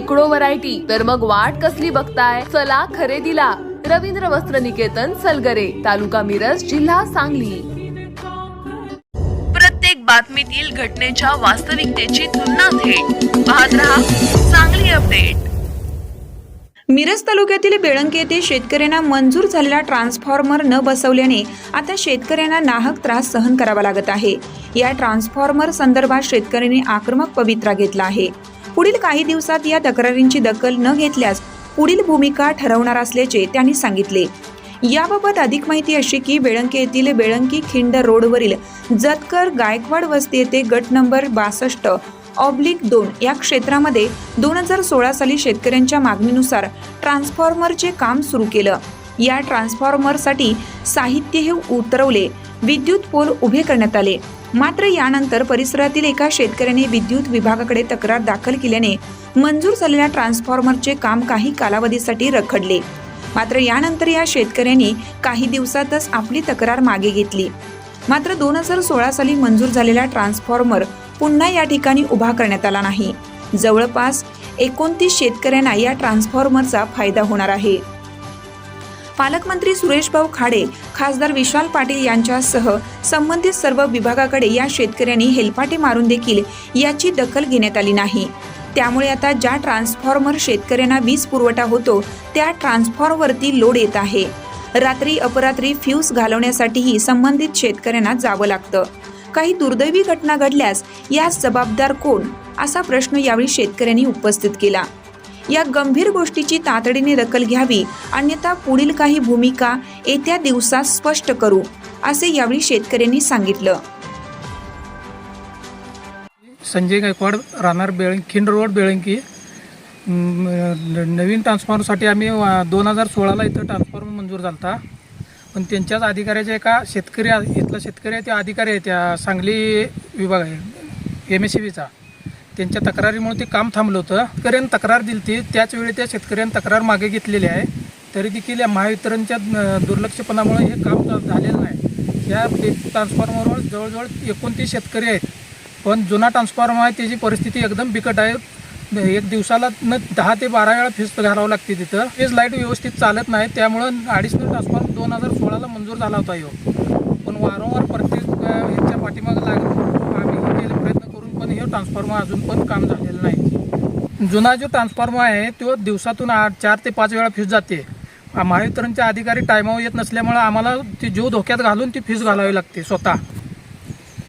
शेकडो व्हरायटी. तर मग वाट कसली बघताय? चला खरेदीला. रवींद्र वस्त्र निकेतन सलगरे. तालुका मिरज जिल्हा सांगली. प्रत्येक बातमीतील घटनेच्या वास्तविकतेची तुलना थेट. पाहत रहा सांगली अपडेट. मिरज तालुक्यातील बेळंकी येथे शेतकऱ्यांना मंजूर झालेला ट्रान्सफॉर्मर न बसवल्याने आता शेतकऱ्यांना नाहक त्रास सहन करावा लागत आहे. या ट्रान्सफॉर्मर संदर्भात शेतकऱ्यांनी आक्रमक पवित्रा घेतला आहे. पुढील काही दिवसात या तक्रारींची दखल न घेतल्यास पुढील भूमिका ठरवणार असल्याचे त्यांनी सांगितले. याबाबत अधिक माहिती अशी की बेळंकी येथील बेळंकी खिंड रोडवरील जतकर गायकवाड वस्ती येथे गट नंबर बासष्ट ऑब्लिक दोन या क्षेत्रामध्ये दोन हजार सोळा साली शेतकऱ्यांच्या मागणीनुसार ट्रान्सफॉर्मरचे काम सुरू केलं. या ट्रान्सफॉर्मरसाठी साहित्य हे उतरवले. विद्युत पोल उभे करण्यात आले. मात्र यानंतर परिसरातील एका शेतकऱ्याने विद्युत विभागाकडे तक्रार दाखल केल्याने मंजूर झालेल्या ट्रान्सफॉर्मरचे काम काही कालावधीसाठी रखडले. मात्र यानंतर या शेतकऱ्यांनी काही दिवसातच आपली तक्रार मागे घेतली. मात्र दोन हजार सोळा साली मंजूर झालेला ट्रान्सफॉर्मर पुन्हा या ठिकाणी उभा करण्यात आला नाही. जवळपास एकोणतीस शेतकऱ्यांना या ट्रान्सफॉर्मरचा फायदा होणार आहे. पालकमंत्री सुरेशभाऊ खाडे खासदार विशाल पाटील यांच्यासह संबंधित सर्व विभागाकडे या शेतकऱ्यांनी हेलपाटे मारून देखील याची दखल घेण्यात आली नाही. त्यामुळे आता ज्या ट्रान्सफॉर्मर शेतकऱ्यांना वीज पुरवठा होतो त्या ट्रान्सफॉर्मरवरती लोड येत आहे. रात्री अपरात्री फ्यूज घालवण्यासाठीही संबंधित शेतकऱ्यांना जावं लागतं. काही दुर्दैवी घटना घडल्यास यास जबाबदार कोण? असा प्रश्न यावेळी शेतकऱ्यांनी उपस्थित केला. या गंभीर गोष्टीची तातडीने दखल घ्यावी. अन्यथा पुढील काही भूमिका येत्या दिवसात स्पष्ट करू असे यावेळी शेतकऱ्यांनी सांगितलं. संजय गायकवाड राहणार बेळंकी रोड बेळंकी नवीन ट्रान्सफॉर्मरसाठी आम्ही दोन हजार सोळाला इथं ट्रान्सफॉर्मर मंजूर झाला होता पण त्यांच्याच अधिकाऱ्याच्या एका शेतकरी इथला शेतकरी आहे त्या अधिकारी आहे त्या सांगली विभाग आहे एम एस सी बीचा त्यांच्या तक्रारीमुळे ते काम थांबलं होतं. शेतकऱ्यांनी तक्रार दिली ती त्याचवेळी त्या शेतकऱ्यांनी तक्रार मागे घेतलेली आहे. तरी देखील या महावितरणच्या दुर्लक्षपणामुळे हे काम झालेलं नाही. या ट्रान्सफॉर्मरवर जवळजवळ एकोणतीस शेतकरी आहेत. पण जुना ट्रान्सफॉर्मर आहे त्याची परिस्थिती एकदम बिकट आहे. एक दिवसाला न दहा ते बारा वेळा फीज घालावं लागते तिथं. फेज लाइट व्यवस्थित चालत नाही. त्यामुळं अडीचशे ट्रान्सफॉर्मर दोन हजार सोळाला मंजूर झाला होता यो. पण वारंवार प्रत्येक ह्याच्या पाठीमागं लागून आम्ही केले प्रयत्न पण हे ट्रान्सफॉर्मर अजून पण काम झालेलं नाही. जुना जो ट्रान्सफॉर्मर आहे तो दिवसातून आठ चार ते पाच वेळा फ्यूज जाते. महावितरणचे अधिकारी टायमावर येत नसल्यामुळे आम्हाला ती जीव धोक्यात घालून ती फीज घालावी लागते स्वतः.